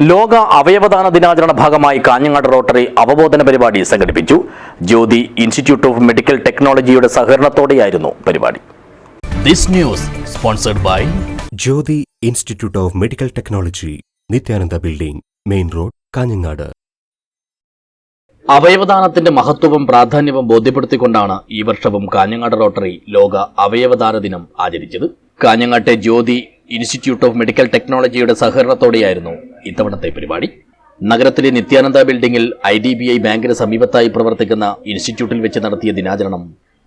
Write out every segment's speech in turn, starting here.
ലോക അവയവദാന ദിനാചരണ ഭാഗമായി കാഞ്ഞങ്ങാട് റോട്ടറി അവബോധന പരിപാടി സംഘടിപ്പിച്ചു. ജ്യോതി ഇൻസ്റ്റിറ്റ്യൂട്ട് ഓഫ് മെഡിക്കൽ ടെക്നോളജിയുടെ സഹകരണത്തോടെയായിരുന്നു പരിപാടി. This news sponsored by Jyothi institute of medical technology Nithyananda building main road Kanhangad. അവയവദാനത്തിന്റെ മഹത്വവും പ്രാധാന്യവും ബോധ്യപ്പെടുത്തിക്കൊണ്ടാണ് ഈ വർഷവും കാഞ്ഞങ്ങാട് റോട്ടറി ലോക അവയവദാന ദിനം ആചരിച്ചത്. കാഞ്ഞങ്ങാട്ടെ ജ്യോതി ഇൻസ്റ്റിറ്റ്യൂട്ട് ഓഫ് മെഡിക്കൽ ടെക്നോളജിയുടെ സഹകരണത്തോടെയായിരുന്നു ഇത്തവണത്തെ പരിപാടി. നഗരത്തിലെ നിത്യാനന്ദ ബിൽഡിംഗിൽ ഐ ഡി ബി ഐ ബാങ്കിന് സമീപത്തായി പ്രവർത്തിക്കുന്ന ഇൻസ്റ്റിറ്റ്യൂട്ടിൽ വെച്ച് നടത്തിയ ദിനാചരണം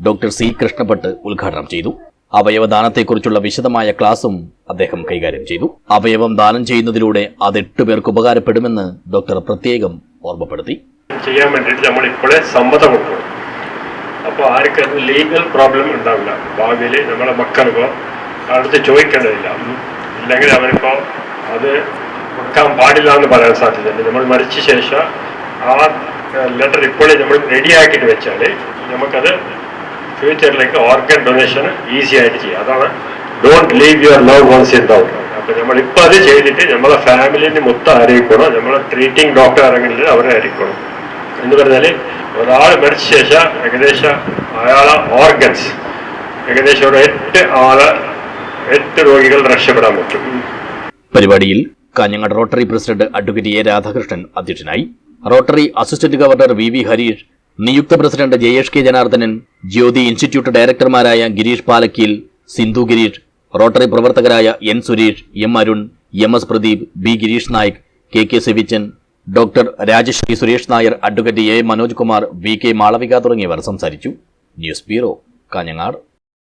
ഡോക്ടർ സി കൃഷ്ണഭട്ട് ഉദ്ഘാടനം ചെയ്തു. അവയവദാനത്തെക്കുറിച്ചുള്ള വിശദമായ ക്ലാസും അദ്ദേഹം കൈകാര്യം ചെയ്തു. അവയവം ദാനം ചെയ്യുന്നതിലൂടെ അത് എട്ടു പേർക്ക് ഉപകാരപ്പെടുമെന്ന് ഡോക്ടർ പ്രത്യേകം ഓർമ്മപ്പെടുത്തി. ചെയ്യാൻ വേണ്ടിയിട്ട് നമ്മൾ ഇപ്പോഴേ സമ്മതം കൊടുക്കണം. അപ്പോൾ ആർക്കും ലീഗൽ പ്രോബ്ലം ഉണ്ടാവില്ല. ഭാവിയിൽ നമ്മുടെ മക്കൾക്കോ അടുത്ത് ചോദിക്കേണ്ടതില്ല. അല്ലെങ്കിൽ അവരിപ്പോൾ അത് വെക്കാൻ പാടില്ല എന്ന് പറയാൻ സാധ്യതയുണ്ട്. നമ്മൾ മരിച്ച ശേഷം ആ ലെറ്റർ ഇപ്പോഴേ നമ്മൾ റെഡിയാക്കിയിട്ട് വെച്ചാൽ നമുക്കത് ഫ്യൂച്ചറിലേക്ക് ഓർഗൻ ഡൊണേഷൻ ഈസി ആയിട്ട് ചെയ്യാം. അതാണ് don't leave your love ones in doubt അപ്പം നമ്മളിപ്പോൾ അത് ചെയ്തിട്ട് നമ്മളെ ഫാമിലിനെ മൊത്തം അറിയിക്കണം നമ്മളെ ട്രീറ്റിംഗ് ഡോക്ടർ ആരെങ്കിലും അവരെ അറിയിക്കണം എന്ന് പറഞ്ഞാൽ ഒരാൾ മരിച്ച ശേഷം ഏകദേശം അയാളെ ഓർഗൻസ് ഏകദേശം ഒരു എട്ട് ആൾ എട്ട് രോഗികൾ രക്ഷപ്പെടാൻ പറ്റും. പരിപാടിയിൽ Kanhangad rotary president advocate A Radhakrishnan അധ്യക്ഷനായി. Rotary assistant governor V V Harish നിയുക്ത president Jayesh K Janardhanan Jyothi institute ഡയറക്ടർമാരായ Girish Palakkil Sindhu Girish rotary പ്രവർത്തകരായ N Suresh M Arun M S Pradeep B Girish Naik K K Sevichan doctor Rajasree Suresh Nair advocate A Manoj Kumar V K Malavika തുടങ്ങിയവർ സംസാരിച്ചു. News bureau Kanhangad.